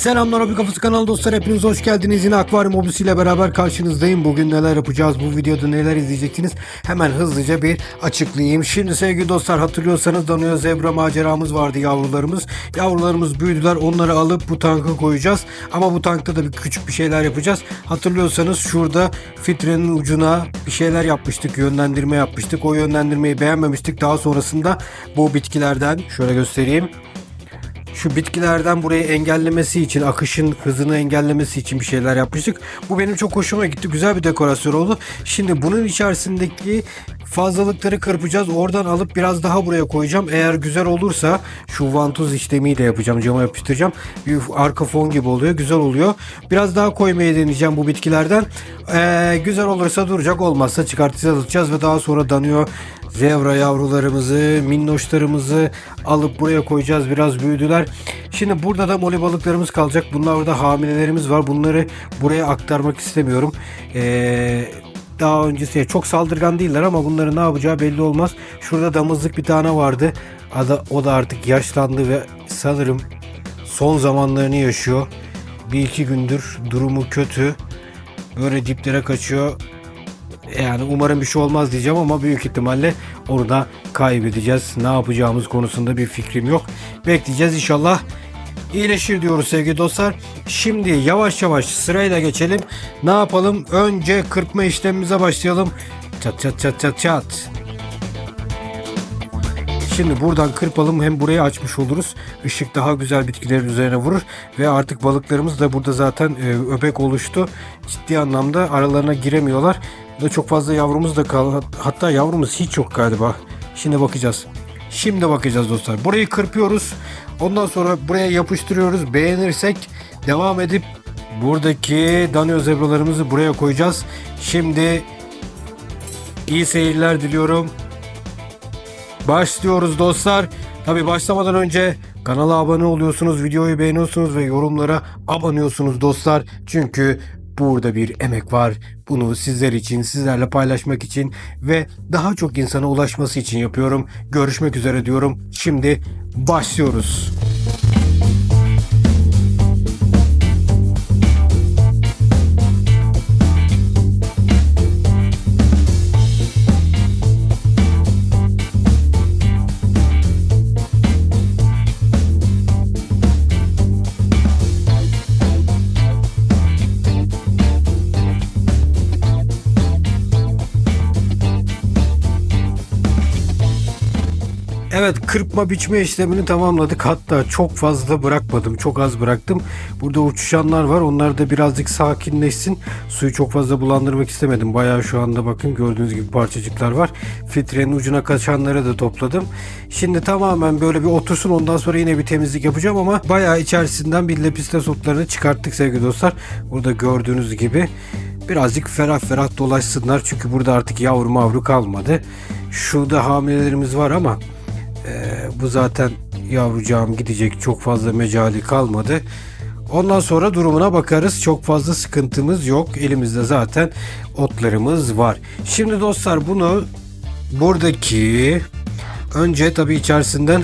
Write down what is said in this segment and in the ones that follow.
Selamlar Hobi Kafası kanalı dostlar hepiniz hoş geldiniz. Yine akvaryum hobisiyle beraber karşınızdayım. Bugün neler yapacağız bu videoda neler izleyeceksiniz hemen hızlıca bir açıklayayım. Şimdi sevgili dostlar hatırlıyorsanız Danıyor Zebra maceramız vardı yavrularımız. Yavrularımız büyüdüler onları alıp bu tanka koyacağız. Ama bu tankta da bir küçük bir şeyler yapacağız. Hatırlıyorsanız şurada filtrenin ucuna bir şeyler yapmıştık yönlendirme yapmıştık. O yönlendirmeyi beğenmemiştik. Daha sonrasında bu bitkilerden şöyle göstereyim şu bitkilerden burayı engellemesi için, akışın hızını engellemesi için bir şeyler yapmıştık. Bu benim çok hoşuma gitti. Güzel bir dekorasyon oldu. Şimdi bunun içerisindeki fazlalıkları kırpacağız. Oradan alıp biraz daha buraya koyacağım. Eğer güzel olursa şu vantuz işlemiyle yapacağım. Cama yapıştıracağım. Bir arka fon gibi oluyor. Güzel oluyor. Biraz daha koymaya deneyeceğim bu bitkilerden. Ee, güzel olursa duracak. Olmazsa çıkartacağız atacağız ve daha sonra danıyor zebra yavrularımızı, minnoşlarımızı alıp buraya koyacağız. Biraz büyüdüler. Şimdi burada da moli balıklarımız kalacak. Bunlar orada hamilelerimiz var. Bunları buraya aktarmak istemiyorum. Ee, daha öncesi çok saldırgan değiller ama bunların ne yapacağı belli olmaz. Şurada damızlık bir tane vardı. Ada, o da artık yaşlandı ve sanırım son zamanlarını yaşıyor. Bir iki gündür durumu kötü. Böyle diplere kaçıyor. Yani umarım bir şey olmaz diyeceğim ama büyük ihtimalle onu da kaybedeceğiz. Ne yapacağımız konusunda bir fikrim yok. Bekleyeceğiz inşallah. iyileşir diyoruz sevgili dostlar. Şimdi yavaş yavaş sırayla geçelim. Ne yapalım? Önce kırpma işlemimize başlayalım. Çat çat çat çat çat. Şimdi buradan kırpalım hem burayı açmış oluruz. Işık daha güzel bitkilerin üzerine vurur ve artık balıklarımız da burada zaten e, öbek oluştu. Ciddi anlamda aralarına giremiyorlar. Ve çok fazla yavrumuz da kaldı. Hatta yavrumuz hiç yok galiba. Şimdi bakacağız. Şimdi bakacağız dostlar. Burayı kırpıyoruz. Ondan sonra buraya yapıştırıyoruz. Beğenirsek devam edip buradaki danio zebralarımızı buraya koyacağız. Şimdi iyi seyirler diliyorum. Başlıyoruz dostlar. Tabi başlamadan önce kanala abone oluyorsunuz, videoyu beğeniyorsunuz ve yorumlara abanıyorsunuz dostlar. Çünkü burada bir emek var. Bunu sizler için, sizlerle paylaşmak için ve daha çok insana ulaşması için yapıyorum. Görüşmek üzere diyorum. Şimdi başlıyoruz. Kırpma biçme işlemini tamamladık. Hatta çok fazla bırakmadım. Çok az bıraktım. Burada uçuşanlar var. Onlar da birazcık sakinleşsin. Suyu çok fazla bulandırmak istemedim. Bayağı şu anda bakın gördüğünüz gibi parçacıklar var. Filtrenin ucuna kaçanları da topladım. Şimdi tamamen böyle bir otursun. Ondan sonra yine bir temizlik yapacağım ama bayağı içerisinden bir lepistes otlarını çıkarttık sevgili dostlar. Burada gördüğünüz gibi birazcık ferah ferah dolaşsınlar. Çünkü burada artık yavru mavru kalmadı. Şurada hamilelerimiz var ama ee, bu zaten yavrucağım gidecek çok fazla mecali kalmadı. Ondan sonra durumuna bakarız. Çok fazla sıkıntımız yok. Elimizde zaten otlarımız var. Şimdi dostlar bunu buradaki önce tabii içerisinden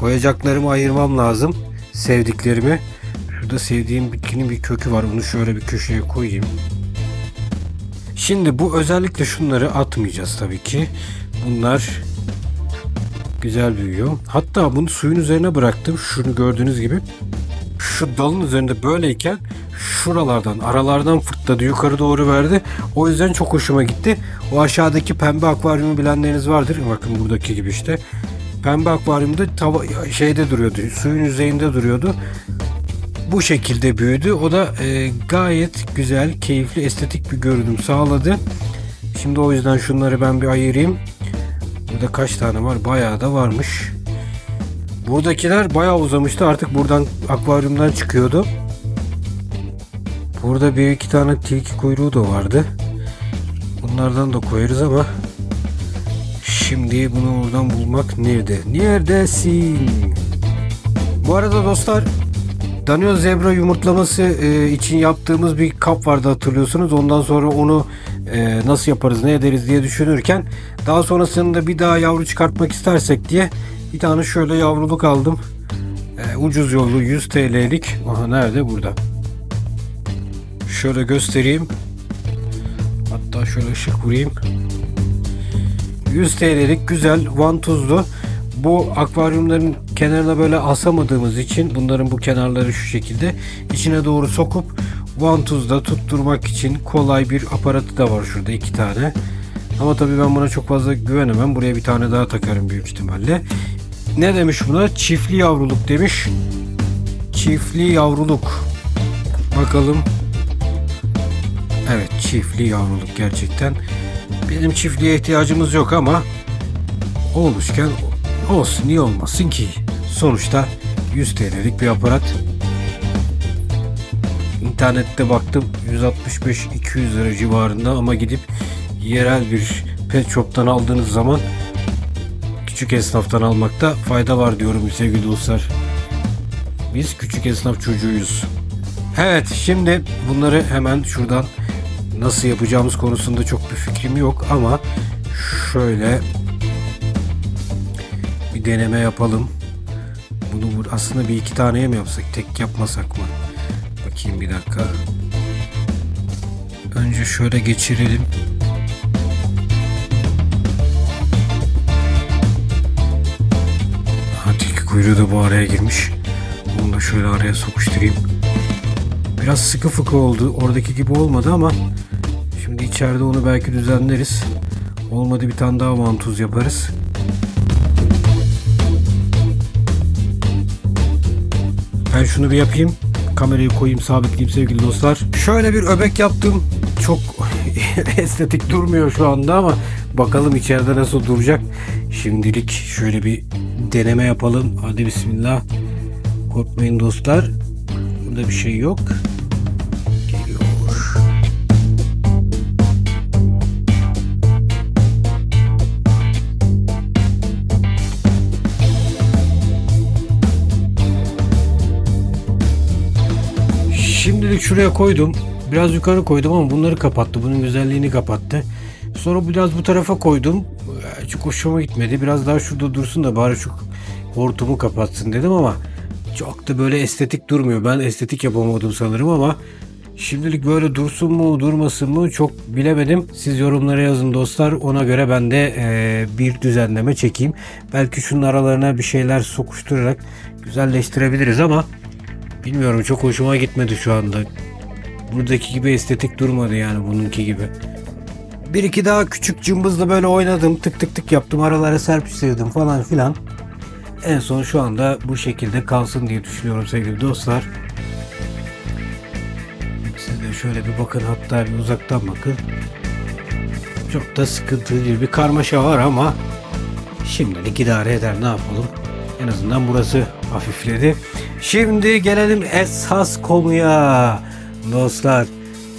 koyacaklarımı ayırmam lazım. Sevdiklerimi. Şurada sevdiğim bitkinin bir kökü var. Onu şöyle bir köşeye koyayım. Şimdi bu özellikle şunları atmayacağız tabii ki. Bunlar güzel büyüyor. Hatta bunu suyun üzerine bıraktım. Şunu gördüğünüz gibi. Şu dalın üzerinde böyleyken şuralardan aralardan fırtladı yukarı doğru verdi. O yüzden çok hoşuma gitti. O aşağıdaki pembe akvaryumu bilenleriniz vardır. Bakın buradaki gibi işte. Pembe akvaryumda tava, şeyde duruyordu. Suyun yüzeyinde duruyordu. Bu şekilde büyüdü. O da e, gayet güzel, keyifli, estetik bir görünüm sağladı. Şimdi o yüzden şunları ben bir ayırayım. Burada kaç tane var? Bayağı da varmış. Buradakiler bayağı uzamıştı. Artık buradan akvaryumdan çıkıyordu. Burada bir iki tane tilki kuyruğu da vardı. Bunlardan da koyarız ama şimdi bunu oradan bulmak nerede? Neredesin? Bu arada dostlar Danio zebra yumurtlaması e, için yaptığımız bir kap vardı hatırlıyorsunuz. Ondan sonra onu e, nasıl yaparız ne ederiz diye düşünürken daha sonrasında bir daha yavru çıkartmak istersek diye bir tane şöyle yavruluk aldım. E, ucuz yolu 100 TL'lik. Aha nerede? Burada. Şöyle göstereyim. Hatta şöyle ışık vurayım. 100 TL'lik güzel vantuzlu. Bu akvaryumların kenarına böyle asamadığımız için bunların bu kenarları şu şekilde içine doğru sokup vantuzda tutturmak için kolay bir aparatı da var şurada iki tane. Ama tabii ben buna çok fazla güvenemem. Buraya bir tane daha takarım büyük ihtimalle. Ne demiş buna? Çiftli yavruluk demiş. Çiftli yavruluk. Bakalım. Evet çiftli yavruluk gerçekten. Bizim çiftliğe ihtiyacımız yok ama olmuşken olsun niye olmasın ki? Sonuçta 100 TL'lik bir aparat. İnternette baktım 165-200 lira civarında ama gidip yerel bir pet shop'tan aldığınız zaman küçük esnaftan almakta fayda var diyorum sevgili dostlar. Biz küçük esnaf çocuğuyuz. Evet şimdi bunları hemen şuradan nasıl yapacağımız konusunda çok bir fikrim yok ama şöyle bir deneme yapalım. Bunu bu- aslında bir iki taneye mi yapsak tek yapmasak mı? Bakayım bir dakika. Önce şöyle geçirelim. Tilki kuyruğu da bu araya girmiş. Bunu da şöyle araya sokuşturayım. Biraz sıkı fıkı oldu. Oradaki gibi olmadı ama şimdi içeride onu belki düzenleriz. Olmadı bir tane daha vantuz yaparız. Ben şunu bir yapayım. Kamerayı koyayım, sabitleyeyim sevgili dostlar. Şöyle bir öbek yaptım. Çok estetik durmuyor şu anda ama bakalım içeride nasıl duracak. Şimdilik şöyle bir deneme yapalım. Hadi bismillah. Korkmayın dostlar. Burada bir şey yok. Şimdilik şuraya koydum. Biraz yukarı koydum ama bunları kapattı. Bunun güzelliğini kapattı. Sonra biraz bu tarafa koydum. Çok hoşuma gitmedi. Biraz daha şurada dursun da bari şu hortumu kapatsın dedim ama çok da böyle estetik durmuyor. Ben estetik yapamadım sanırım ama şimdilik böyle dursun mu durmasın mı çok bilemedim. Siz yorumlara yazın dostlar. Ona göre ben de e, bir düzenleme çekeyim. Belki şunun aralarına bir şeyler sokuşturarak güzelleştirebiliriz ama Bilmiyorum çok hoşuma gitmedi şu anda. Buradaki gibi estetik durmadı yani bununki gibi. Bir iki daha küçük cımbızla böyle oynadım. Tık tık tık yaptım. Aralara serpiştirdim falan filan. En son şu anda bu şekilde kalsın diye düşünüyorum sevgili dostlar. Siz de şöyle bir bakın hatta bir uzaktan bakın. Çok da sıkıntılı. Bir karmaşa var ama şimdilik idare eder ne yapalım. En azından burası hafifledi. Şimdi gelelim esas konuya dostlar.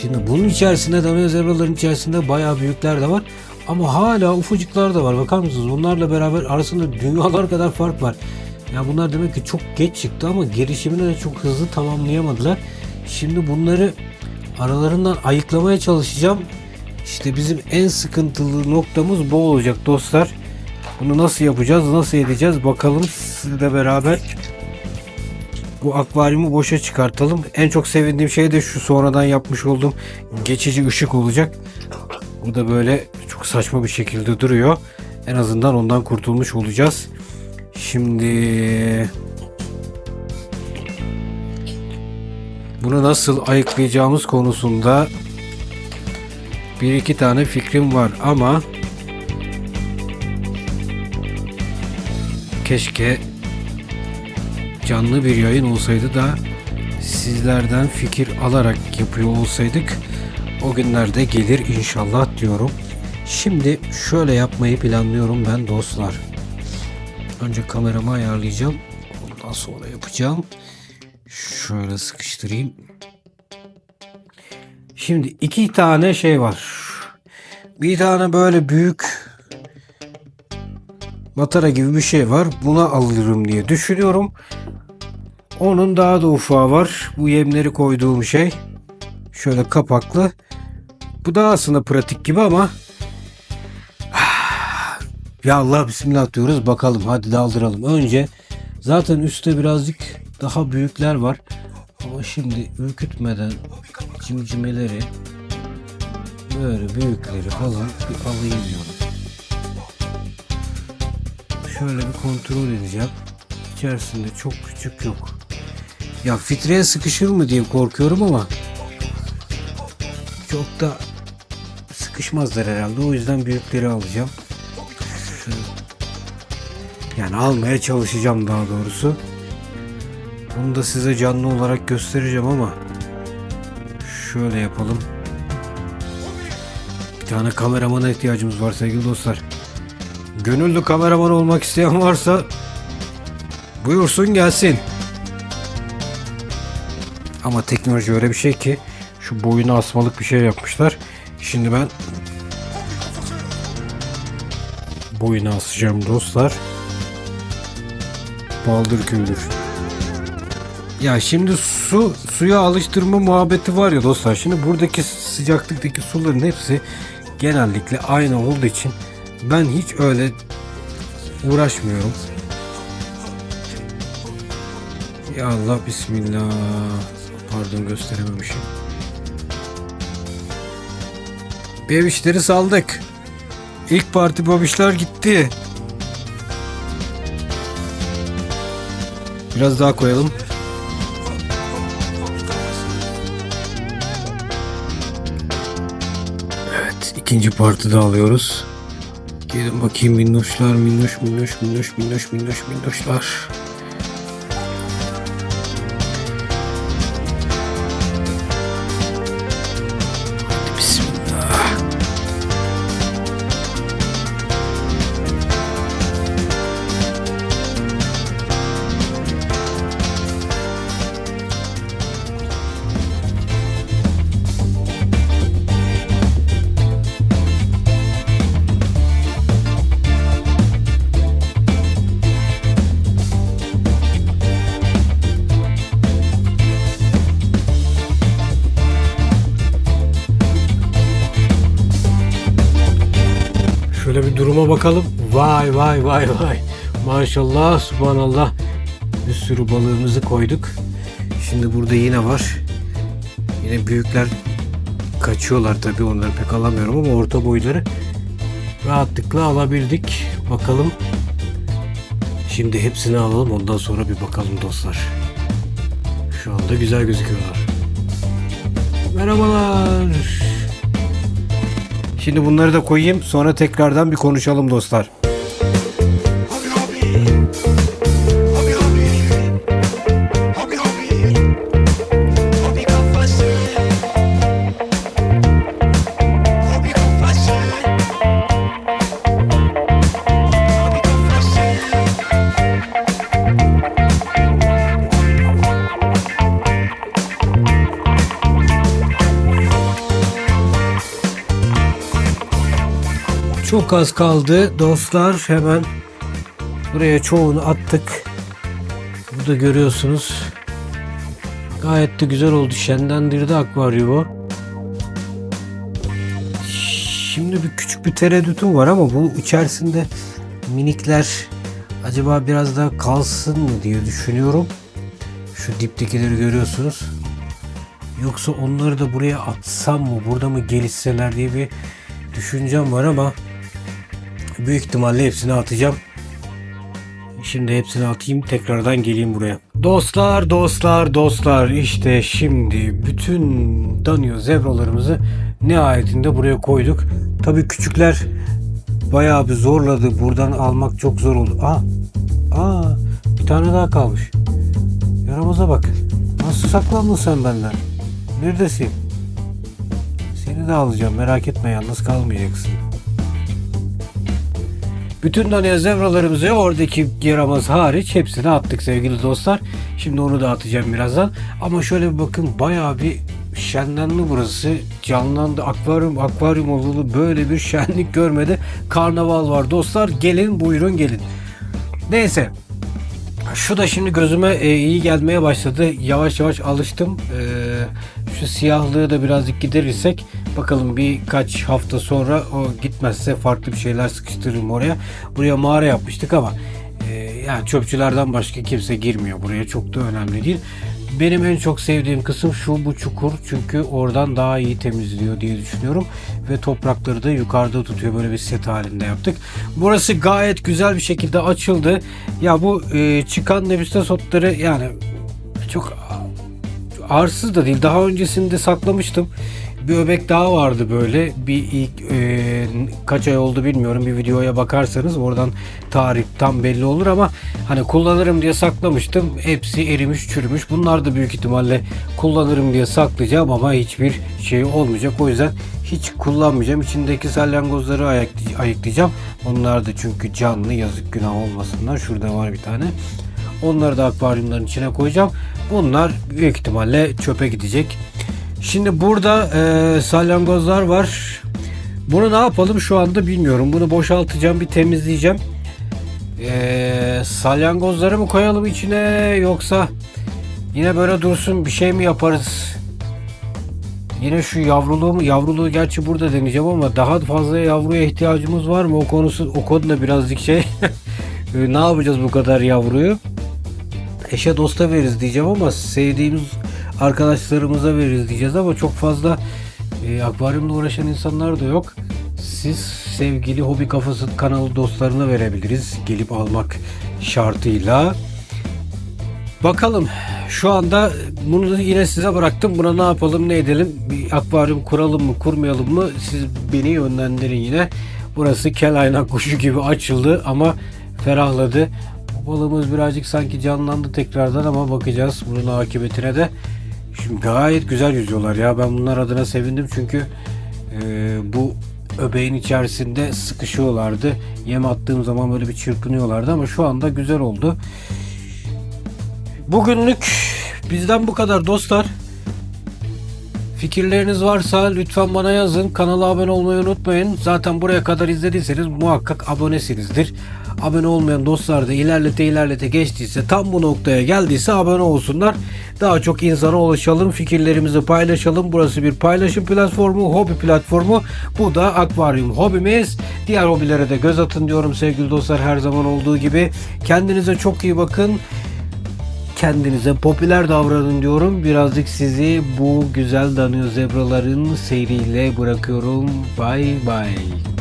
Şimdi bunun içerisinde danıyor zebraların içerisinde bayağı büyükler de var. Ama hala ufacıklar da var. Bakar mısınız? Bunlarla beraber arasında dünyalar kadar fark var. Ya bunlar demek ki çok geç çıktı ama gelişimini de çok hızlı tamamlayamadılar. Şimdi bunları aralarından ayıklamaya çalışacağım. İşte bizim en sıkıntılı noktamız bu olacak dostlar. Bunu nasıl yapacağız, nasıl edeceğiz bakalım sizle beraber bu akvaryumu boşa çıkartalım. En çok sevindiğim şey de şu sonradan yapmış olduğum geçici ışık olacak. Bu da böyle çok saçma bir şekilde duruyor. En azından ondan kurtulmuş olacağız. Şimdi bunu nasıl ayıklayacağımız konusunda bir iki tane fikrim var ama keşke canlı bir yayın olsaydı da sizlerden fikir alarak yapıyor olsaydık o günlerde gelir inşallah diyorum. Şimdi şöyle yapmayı planlıyorum ben dostlar. Önce kameramı ayarlayacağım. Ondan sonra yapacağım. Şöyle sıkıştırayım. Şimdi iki tane şey var. Bir tane böyle büyük matara gibi bir şey var. Buna alırım diye düşünüyorum. Onun daha da ufağı var. Bu yemleri koyduğum şey. Şöyle kapaklı. Bu da aslında pratik gibi ama ya Allah bismillah diyoruz bakalım hadi daldıralım. Önce zaten üstte birazcık daha büyükler var. Ama şimdi ürkütmeden cimcimeleri böyle büyükleri falan bir alayım diyorum. Şöyle bir kontrol edeceğim. İçerisinde çok küçük yok. Ya fitreye sıkışır mı diye korkuyorum ama çok da sıkışmazlar herhalde. O yüzden büyükleri alacağım. Yani almaya çalışacağım daha doğrusu. Bunu da size canlı olarak göstereceğim ama şöyle yapalım. Bir tane kameramana ihtiyacımız var sevgili dostlar. Gönüllü kameraman olmak isteyen varsa buyursun gelsin. Ama teknoloji öyle bir şey ki şu boyuna asmalık bir şey yapmışlar. Şimdi ben boyuna asacağım dostlar. Baldır küldür. Ya şimdi su suya alıştırma muhabbeti var ya dostlar. Şimdi buradaki sıcaklıktaki suların hepsi genellikle aynı olduğu için ben hiç öyle uğraşmıyorum. Ya Allah bismillah. Pardon gösterememişim. Bebişleri saldık. İlk parti babişler gitti. Biraz daha koyalım. Evet ikinci partı da alıyoruz. Gelin bakayım minnoşlar minnoş minnoş minnoş minnoş minnoş minnoşlar. Şöyle bir duruma bakalım. Vay vay vay vay. Maşallah, subhanallah. Bir sürü balığımızı koyduk. Şimdi burada yine var. Yine büyükler kaçıyorlar tabii onları pek alamıyorum ama orta boyları rahatlıkla alabildik. Bakalım. Şimdi hepsini alalım ondan sonra bir bakalım dostlar. Şu anda güzel gözüküyorlar. Merhabalar. Şimdi bunları da koyayım sonra tekrardan bir konuşalım dostlar. Çok az kaldı dostlar. Hemen buraya çoğunu attık. Burada görüyorsunuz. Gayet de güzel oldu. Şenlendirdi akvaryumu. Şimdi bir küçük bir tereddütüm var ama bu içerisinde minikler acaba biraz daha kalsın mı diye düşünüyorum. Şu diptekileri görüyorsunuz. Yoksa onları da buraya atsam mı, burada mı gelişseler diye bir düşüncem var ama büyük ihtimalle hepsini atacağım. Şimdi hepsini atayım tekrardan geleyim buraya. Dostlar dostlar dostlar işte şimdi bütün Danio zebralarımızı nihayetinde buraya koyduk. Tabii küçükler bayağı bir zorladı. Buradan almak çok zor oldu. Aa, aa bir tane daha kalmış. Yaramaza bak. Nasıl saklandın sen benden? Neredesin? Seni de alacağım merak etme yalnız kalmayacaksın. Bütün Daniel zebralarımızı oradaki yaramaz hariç hepsini attık sevgili dostlar. Şimdi onu da atacağım birazdan. Ama şöyle bir bakın bayağı bir şenlendi burası. Canlandı. Akvaryum akvaryum oldu. Böyle bir şenlik görmedi. Karnaval var dostlar. Gelin buyurun gelin. Neyse şu da şimdi gözüme e, iyi gelmeye başladı. Yavaş yavaş alıştım. E, şu siyahlığı da birazcık giderirsek bakalım birkaç hafta sonra o gitmezse farklı bir şeyler sıkıştırırım oraya. Buraya mağara yapmıştık ama e, yani çöpçülerden başka kimse girmiyor buraya. Çok da önemli değil. Benim en çok sevdiğim kısım şu bu çukur. Çünkü oradan daha iyi temizliyor diye düşünüyorum. Ve toprakları da yukarıda tutuyor. Böyle bir set halinde yaptık. Burası gayet güzel bir şekilde açıldı. Ya bu e, çıkan nebistas otları yani çok arsız da değil. Daha öncesinde saklamıştım. Bir öbek daha vardı böyle. Bir ilk e, kaç ay oldu bilmiyorum. Bir videoya bakarsanız oradan tarih tam belli olur ama hani kullanırım diye saklamıştım. Hepsi erimiş, çürümüş. Bunlar da büyük ihtimalle kullanırım diye saklayacağım ama hiçbir şey olmayacak. O yüzden hiç kullanmayacağım. İçindeki salyangozları ayıklayacağım. Onlar da çünkü canlı yazık günah olmasınlar. Şurada var bir tane. Onları da akvaryumların içine koyacağım. Bunlar büyük ihtimalle çöpe gidecek. Şimdi burada e, salyangozlar var. Bunu ne yapalım şu anda bilmiyorum. Bunu boşaltacağım, bir temizleyeceğim. E, salyangozları mı koyalım içine yoksa yine böyle dursun bir şey mi yaparız? Yine şu yavruluğu mu? Yavruluğu gerçi burada deneyeceğim ama daha fazla yavruya ihtiyacımız var mı? O konusu o konuda birazcık şey. Ne yapacağız bu kadar yavruyu? eşe dosta veririz diyeceğim ama sevdiğimiz arkadaşlarımıza veririz diyeceğiz ama çok fazla e, akvaryumla uğraşan insanlar da yok. Siz sevgili hobi kafası kanalı dostlarına verebiliriz gelip almak şartıyla. Bakalım şu anda bunu yine size bıraktım. Buna ne yapalım ne edelim? Bir akvaryum kuralım mı kurmayalım mı? Siz beni yönlendirin yine. Burası kel aynak kuşu gibi açıldı ama ferahladı. Balığımız birazcık sanki canlandı tekrardan ama bakacağız bunun akıbetine de. Şimdi gayet güzel yüzüyorlar ya. Ben bunlar adına sevindim çünkü e, bu öbeğin içerisinde sıkışıyorlardı. Yem attığım zaman böyle bir çırpınıyorlardı ama şu anda güzel oldu. Bugünlük bizden bu kadar dostlar. Fikirleriniz varsa lütfen bana yazın. Kanala abone olmayı unutmayın. Zaten buraya kadar izlediyseniz muhakkak abonesinizdir. Abone olmayan dostlar da ilerlete ilerlete geçtiyse tam bu noktaya geldiyse abone olsunlar. Daha çok insana ulaşalım. Fikirlerimizi paylaşalım. Burası bir paylaşım platformu, hobi platformu. Bu da akvaryum hobimiz. Diğer hobilere de göz atın diyorum sevgili dostlar her zaman olduğu gibi. Kendinize çok iyi bakın kendinize popüler davranın diyorum. Birazcık sizi bu güzel danıyor zebraların seyriyle bırakıyorum. Bye bye.